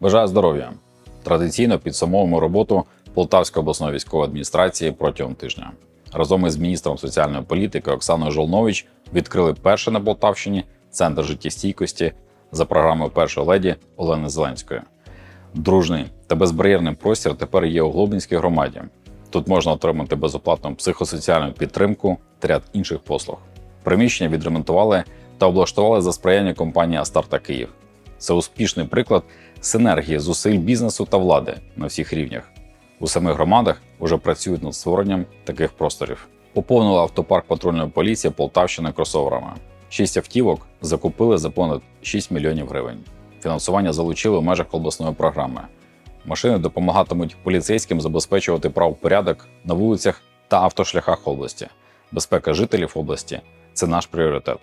Бажаю здоров'я! Традиційно підсумовуємо роботу Полтавської обласної військової адміністрації протягом тижня. Разом із міністром соціальної політики Оксаною Жолнович відкрили перший на Полтавщині центр життєстійкості за програмою першої леді Олени Зеленської. Дружний та безбар'єрний простір тепер є у Глобінській громаді. Тут можна отримати безоплатну психосоціальну підтримку та ряд інших послуг. Приміщення відремонтували та облаштували за сприяння компанії Астарта Київ. Це успішний приклад синергії зусиль бізнесу та влади на всіх рівнях. У самих громадах вже працюють над створенням таких просторів. Поповнили автопарк патрульної поліції Полтавщини кросоверами. Шість автівок закупили за понад 6 мільйонів гривень. Фінансування залучили в межах обласної програми. Машини допомагатимуть поліцейським забезпечувати правопорядок на вулицях та автошляхах області. Безпека жителів області це наш пріоритет.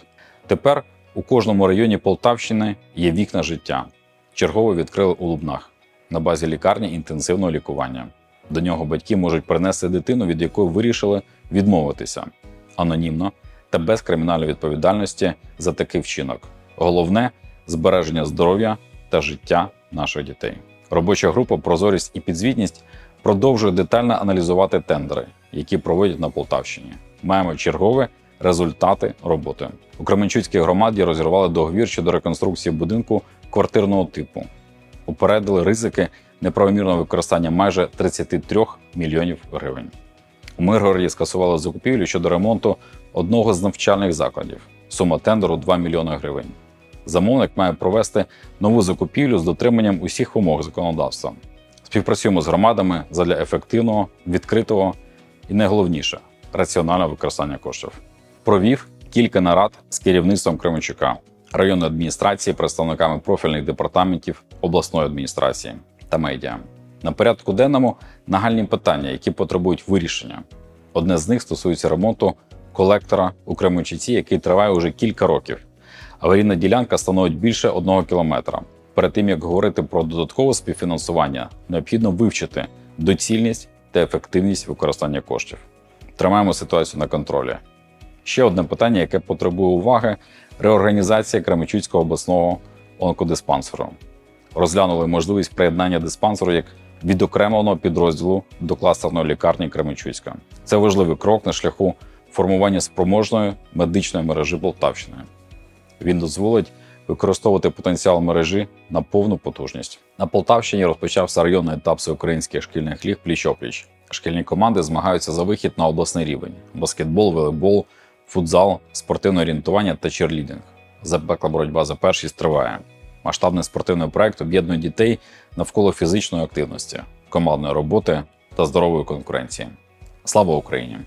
Тепер у кожному районі Полтавщини є вікна життя. Чергово відкрили у Лубнах на базі лікарні інтенсивного лікування. До нього батьки можуть принести дитину, від якої вирішили відмовитися анонімно та без кримінальної відповідальності за такий вчинок. Головне збереження здоров'я та життя наших дітей. Робоча група Прозорість і підзвітність продовжує детально аналізувати тендери, які проводять на Полтавщині. Маємо чергові результати роботи. У Кременчуцькій громаді розірвали договір щодо реконструкції будинку квартирного типу. Упередили ризики неправомірного використання майже 33 мільйонів гривень. У Миргороді скасували закупівлю щодо ремонту одного з навчальних закладів. Сума тендеру 2 мільйони гривень. Замовник має провести нову закупівлю з дотриманням усіх вимог законодавства. Співпрацюємо з громадами задля ефективного, відкритого і найголовніше раціонального використання коштів. Провів кілька нарад з керівництвом Кременчука, районної адміністрації, представниками профільних департаментів обласної адміністрації та медіа. На порядку денному нагальні питання, які потребують вирішення. Одне з них стосується ремонту колектора у Кременчуці, який триває уже кілька років. Аварійна ділянка становить більше одного кілометра. Перед тим як говорити про додаткове співфінансування, необхідно вивчити доцільність та ефективність використання коштів. Тримаємо ситуацію на контролі. Ще одне питання, яке потребує уваги: реорганізація Кременчуцького обласного онкодиспансеру. Розглянули можливість приєднання диспансеру як відокремленого підрозділу до кластерної лікарні Кременчуцька. Це важливий крок на шляху формування спроможної медичної мережі Полтавщини. Він дозволить використовувати потенціал мережі на повну потужність. На Полтавщині розпочався районний етап всеукраїнських шкільних ліг пліч-опліч. Шкільні команди змагаються за вихід на обласний рівень: баскетбол, волейбол, футзал, спортивне орієнтування та черлідинг. Запекла боротьба за першість триває. Масштабний спортивний проект об'єднує дітей навколо фізичної активності, командної роботи та здорової конкуренції. Слава Україні!